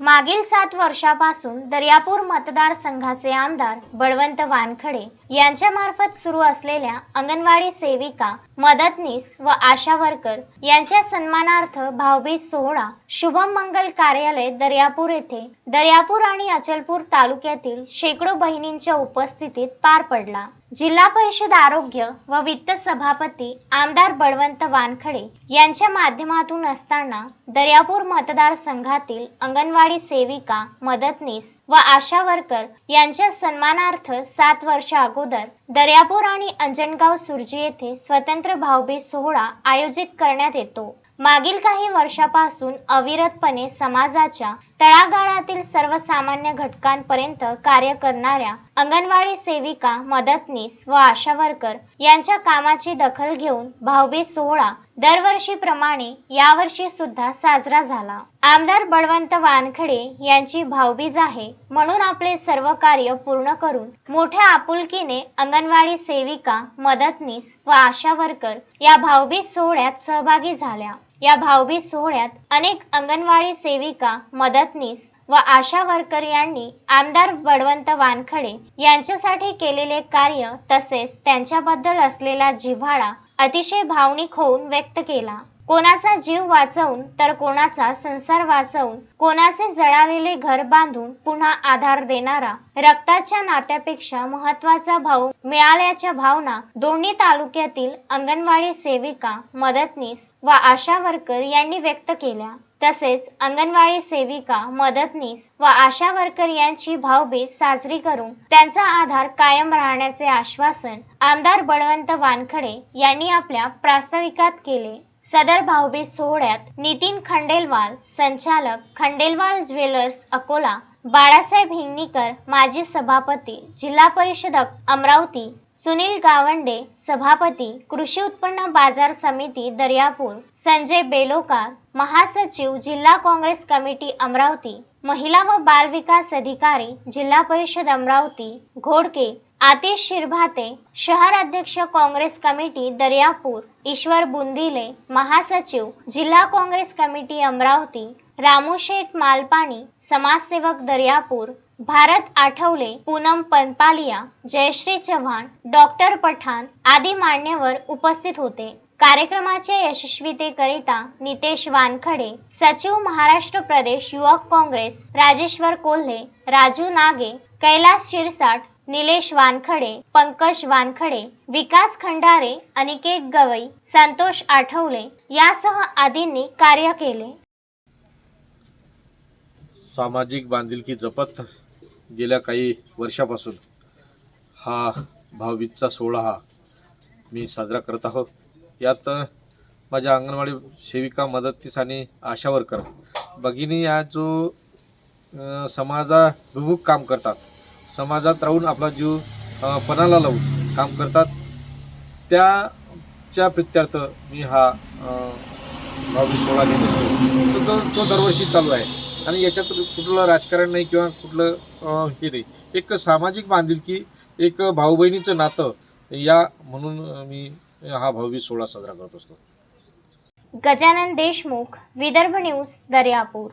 मागील सात वर्षापासून दर्यापूर मतदारसंघाचे आमदार बळवंत वानखडे यांच्यामार्फत सुरू असलेल्या अंगणवाडी सेविका मदतनीस व आशा वर्कर यांच्या सन्मानार्थ भावबीज सोहळा शुभम मंगल कार्यालय दर्यापूर येथे दर्यापूर आणि अचलपूर तालुक्यातील शेकडो बहिणींच्या उपस्थितीत पार पडला. जिल्हा परिषद आरोग्य व वित्त सभापती आमदार बळवंत वानखडे यांच्या माध्यमातून असताना दर्यापूर मतदारसंघातील अंगणवाडी सेविका मदतनीस व आशा वर्कर यांच्या सन्मानार्थ सात वर्ष अगोदर दर्यापूर आणि अंजनगाव सुरजी येथे स्वतंत्र भाऊबीज सोहळा आयोजित करण्यात येतो. मागील काही वर्षापासून अविरतपणे समाजाच्या तळागाळातील सर्वसामान्य घटकांपर्यंत कार्य करणाऱ्या अंगणवाडी सेविका मदतनीस व आशा वर्कर यांच्या कामाची दखल घेऊन भावबीज सोहळा दरवर्षीप्रमाणे यावर्षी सुद्धा साजरा झाला. आमदार बळवंत वानखडे यांची भावबीज आहे म्हणून आपले सर्व कार्य पूर्ण करून मोठ्या आपुलकीने अंगणवाडी सेविका मदतनीस व आशा वर्कर या भाऊबीज सोहळ्यात सहभागी झाल्या. या भाऊबीज सोहळ्यात अनेक अंगणवाडी सेविका मदतनीस व आशा वर्कर यांनी आमदार बळवंत वानखडे यांच्यासाठी केलेले कार्य तसेच त्यांच्याबद्दल असलेला जिव्हाळा अतिशय भावनिक होऊन व्यक्त केला. कोणाचा जीव वाचवून तर कोणाचा संसार वाचवून कोणाचे जळालेले घर बांधून पुन्हा आधार देणारा रक्ताच्या नात्यापेक्षा महत्त्वाचा भाऊ मिळाल्याच्या भावना दोन्ही तालुक्यातील अंगणवाडी सेविका मदतनीस व आशा वर्कर यांनी व्यक्त केल्या. तसेच अंगणवाडी सेविका मदतनीस व आशा वर्कर यांची भाऊबीज साजरी करून त्यांचा आधार कायम राहण्याचे आश्वासन आमदार बळवंत वानखडे यांनी आपल्या प्रास्ताविकात केले. सदर भाऊबी सोहळ्यात नितीन खंडेलवाल संचालक खंडेलवाल ज्वेलर्स अकोला बाळासाहेब हिंगणीकर माजी सभापती जिल्हा परिषद अमरावती सुनील गावंडे सभापती कृषी उत्पन्न बाजार समिती दर्यापूर संजय बेलोकार महासचिव जिल्हा काँग्रेस कमिटी अमरावती महिला व बाल विकास अधिकारी जिल्हा परिषद अमरावती घोडके आतिश शिरभाते शहर अध्यक्ष काँग्रेस कमिटी दर्यापूर ईश्वर बुंदिले महासचिव जिल्हा काँग्रेस कमिटी अमरावती रामू शेठ मालपाणी समाजसेवक दर्यापूर भारत आठवले पूनम पनपालिया जयश्री चव्हाण डॉक्टर पठाण आदी मान्यवर उपस्थित होते. कार्यक्रमाच्या यशस्वीतेकरिता नितेश वानखडे सचिव महाराष्ट्र प्रदेश युवक काँग्रेस राजेश्वर कोल्हे राजू नागे कैलास शिरसाट निलेश वानखडे पंकज वानखडे विकास खंडारे अनिकेत गवई संतोष आठवले यासह आदींनी कार्य केले. सामाजिक बांधिलकी जपत गेल्या काही वर्षापासून हा भाऊबीजचा सोहळा हा मी साजरा करत आहोत. यात माझ्या अंगणवाडी सेविका मदतीस आणि आशा वर्कर भगिनी या जो समाजाभिमुख काम करतात समाजात राहून आपला जीव पणाला लावून काम करतात. त्याच्या प्रित्यर्थ मी हा भावी सोहळा घेत असतो. तो तो- तो दरवर्षी चालू आहे. आणि याच्यात कुठलं राजकारण नाही किंवा कुठलं हे नाही. एक सामाजिक बांधिलकी एक भाऊ बहिणीचं नातं या म्हणून मी हा भाऊबीज सोहळा साजरा करत असतो. गजानन देशमुख विदर्भ न्यूज दर्यापूर.